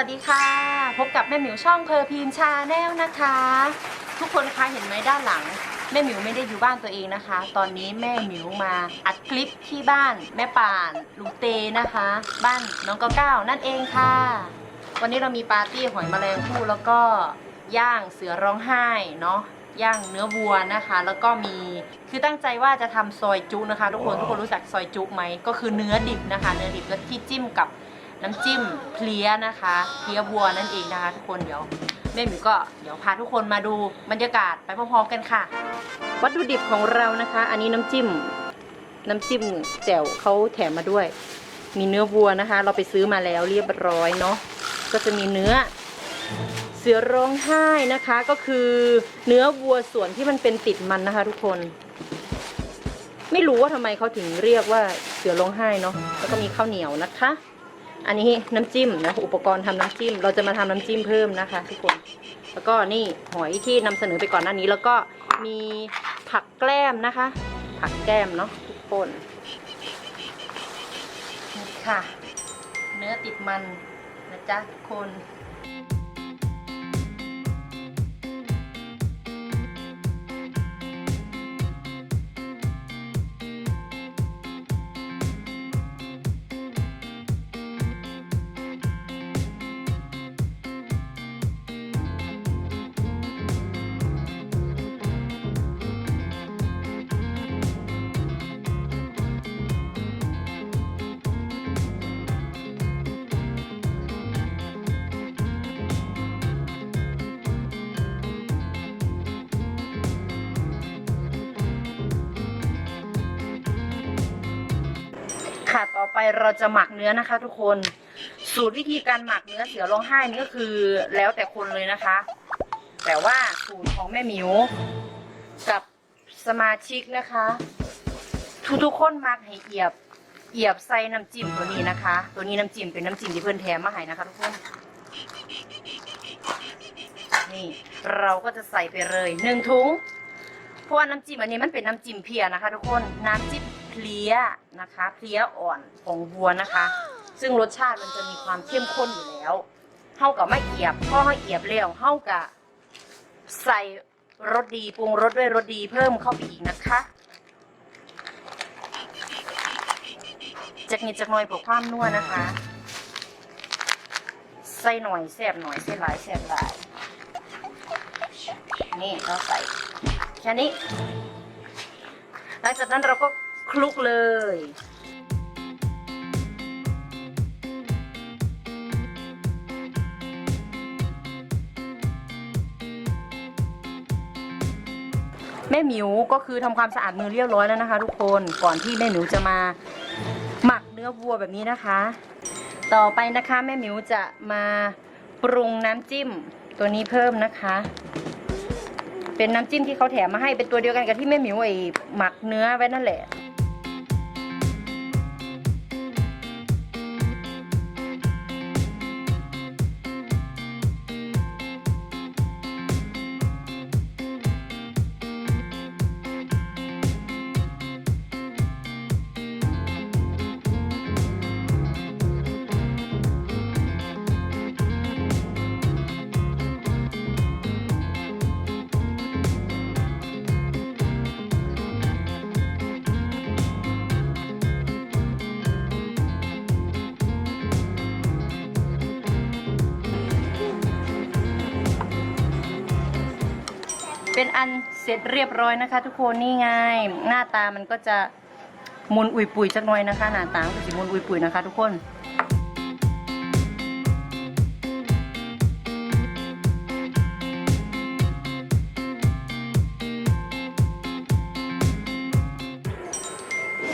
วัสดีค่ะ พบกับแม่หมิวช่องเพอร์พีนชาแนลนะคะ ทุกคนคะเห็นไหมด้านหลัง แม่หมิวไม่ได้อยู่บ้านตัวเองนะคะ ตอนนี้แม่หมิวมาอัดคลิปที่บ้านแม่ป่านลุงเตนะคะ บ้านน้องก้าวก้านั่นเองค่ะ วันนี้เรามีปาร์ตี้หอยแมลงภู่แล้วก็ย่างเสือร้องไห้เนาะย่างเนื้อวัวนะคะ แล้วก็มีคือตั้งใจว่าจะทำซอยจุนะคะ ทุกคนทุกคนรู้จักซอยจุไหมก็คือเนื้อดิบนะคะ เนื้อดิบก็ที่จิ้มกับ น้ำจิ้มเพลียนะคะเพลียวัวนั่นเองนะคะ ทุกคนเดี๋ยวแม่หมิวก็เดี๋ยวพาทุกคนมาดูบรรยากาศไปพร้อมๆกันค่ะ วัตถุดิบของเรานะคะ อันนี้น้ำจิ้ม น้ำจิ้มแจ่วเขาแถมมาด้วย มีเนื้อวัวนะคะ เราไปซื้อมาแล้วเรียบร้อยเนาะก็จะมีเนื้อเสือร้องไห้นะคะ ก็คือเนื้อวัวส่วนที่มันเป็นติดมันนะคะ ทุกคน ไม่รู้ว่าทำไมเขาถึงเรียกว่าเสือร้องไห้เนาะแล้วก็มีข้าวเหนียวนะคะ อันนี้น้ำจิ้มนะอุปกรณ์ทำน้ำจิ้ม เราจะมาทำน้ำจิ้มเพิ่มนะคะทุกคน แล้วก็นี่หอยที่นำเสนอไปก่อนหน้านี้ แล้วก็มีผักแกล้มนะคะ ผักแกล้มเนาะทุกคนนี่ค่ะ เนื้อติดมันนะจ๊ะทุกคน ไปเราจะหมักเนื้อนะคะ ทุกคน สูตรวิธีการหมักเนื้อเสือร้องไห้นี่ก็คือแล้วแต่คนเลยนะคะ แต่ว่าสูตรของแม่หมิวกับสมาชิกนะคะ ทุกๆคนมักให้เอียบเอียบใส่น้ำจิ้มตัวนี้นะคะ ตัวนี้น้ำจิ้มเป็นน้ำจิ้มที่เพื่อนแถมมาให้นะคะ ทุกคนนี่เราก็จะใส่ไปเลยหนึ่งถุงเพราะว่าน้ำจิ้มอันนี้มันเป็นน้ำจิ้มเพียนะคะ ทุกคนน้ำจิ้ม เพลียนะคะเพลียอ่อนของวัวนะคะ ซึ่งรสชาติมันจะมีความเข้มข้นอยู่แล้วเฮากับไม่เอียบพอเฮาเอียบแล้วเฮากับใส่รสดีปรุงรสด้วยรสดีเพิ่มเข้าไปอีกนะคะจากนิดจากหน่อยเพื่อความนัวนะคะ ใส่หน่อยแซ่บหน่อยใส่หลายแซ่บหลายนี่เราใส่แค่นี้หลังจากนั้นเราก็ คลุกเลย แม่หมิวก็คือทำความสะอาดมือเรียบร้อยแล้วนะคะ ทุกคนก่อนที่แม่หมิวจะมาหมักเนื้อวัวแบบนี้นะคะ ต่อไปนะคะแม่หมิวจะมาปรุงน้ำจิ้มตัวนี้เพิ่มนะคะ เป็นน้ำจิ้มที่เขาแถมมาให้เป็นตัวเดียวกันกับที่แม่หมิวไอหมักเนื้อไว้นั่นแหละ เป็นอันเสร็จเรียบร้อยนะคะ ทุกคนนี่ไงหน้าตามันก็จะมุนอุยปุยจักหน่อยนะคะ หน้าตาก็จะมุนอุยปุยนะคะ ทุกคน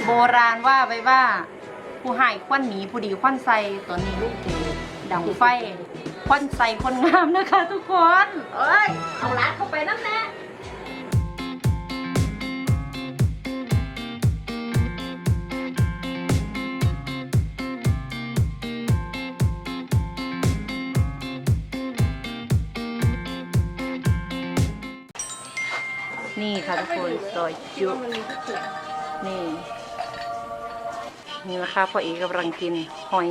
โบราณว่าไว้ว่า ผู้หายควันหนีผู้ดีควันใสตอนนี้ลูกดังไฟ ควันใส่คนงามนะคะทุกคนเอ้ยเอาร้านเข้าไปนั่นแหละนี่ค่ะทุกคนซอยจุนี่นี่นะคะพ่อเอกกำลังกินหอย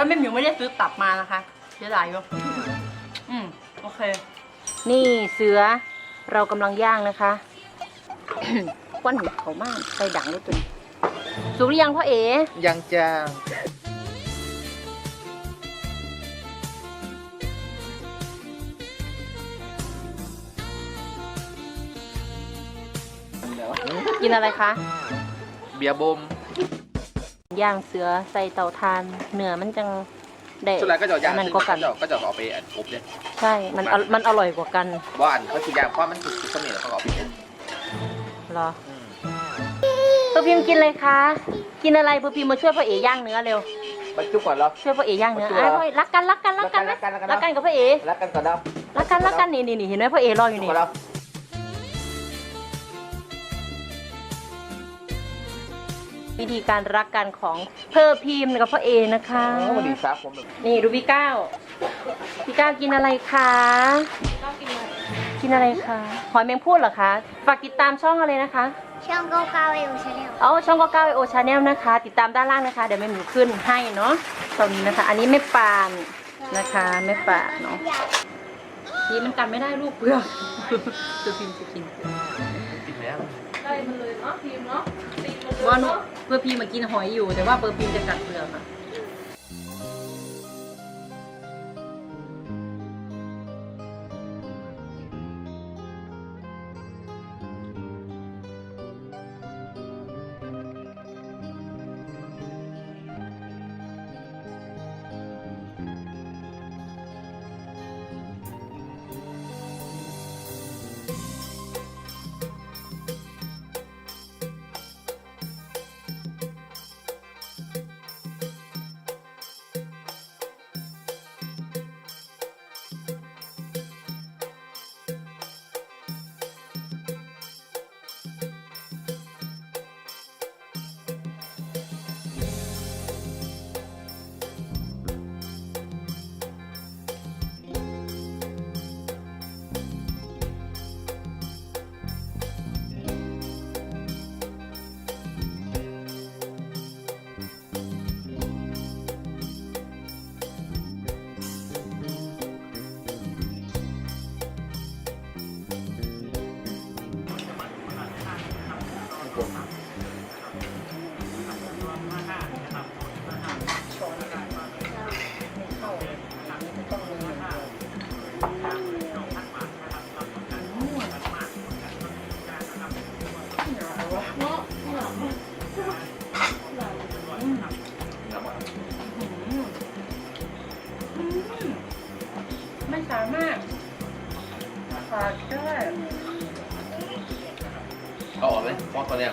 เพราะแม่หมิวไม่ได้ซื้อตับมานะคะเสียดายอยู่อืมโอเค นี่เสือเรากำลังย่างนะคะ ควันเขามากใส่ดังด้วยตัวนี้สุกหรือยังพ่อเอ๋ยังจางกินอะไรคะ เบียร์บม ย่างเสือใส่เตาถ่าน เนื้อมันจังได้สุดท้ายก็จะเอาย่างอันนั่นก็กันก็จะก็จะเอาไปอัดอบเนี่ยใช่ มันอมันอร่อยกว่ากันว่าอันเขาคือย่างเพราะมันสุกๆก็มีแล้วเขาก็เอาไปอบเหรออืมเพื่อพิมพ์กินเลยคะกินอะไรเพื่อพิมพ์มาช่วยพ่อเอ๋ย่างเนื้อเร็วมาจุกก่อนเหรอ ช่วยพ่อเอ๋ย่างเนื้อมาช่วยอะพ่อเอ๋รักกันรักกันรักกันรักกันรักกัน รักกันกับพ่อเอ๋รักกันก่อนเนาะรักกันรักกันนี่นี่นี่เห็นไหมพ่อเอ๋รออยู่จุกนี่ก่อนแล้ว วิธีการรักกันของเพอพิมพ์กับพ่อเอนะคะ สวัสดีครับผมนี่ดูพี่ก้าวพี่ก้าวกินอะไรคะกินอะไรคะหอยแมงพูดเหรอคะ ฝากติดตามช่องอะไรนะคะ ช่องเก้าเก้าเอลชาแนลเอาช่องก็ก้าวโอชาแนลนะคะ ติดตามด้านล่างนะคะ เดี๋ยวแม่หมิวขึ้นให้เนาะตรงนี้นะคะ อันนี้แม่ปานนะคะแม่ปานเนาะนี่มันกันไม่ได้ลูกเปลือกตัวพิมพ์จะกินกินแล้วได้มันเลยเนาะพิมเนาะว่าหนูเพื่อพิมมากินหอยอยู่ แต่ว่าเปอร์พิมจะกัดเปลือกอะ สามารถขาดได้เอาออกไหมมอสตัวเนี้ย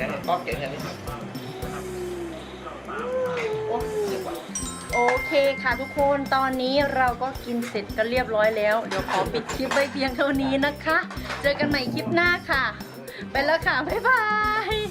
ยังก๊อกเก่งอย่างนี้โอเคค่ะทุกคนตอนนี้เราก็กินเสร็จกันเรียบร้อยแล้ว เดี๋ยวขอปิดคลิปไว้เพียงเท่านี้นะคะ เจอกันใหม่คลิปหน้าค่ะ ไปแล้วค่ะ บ๊ายบาย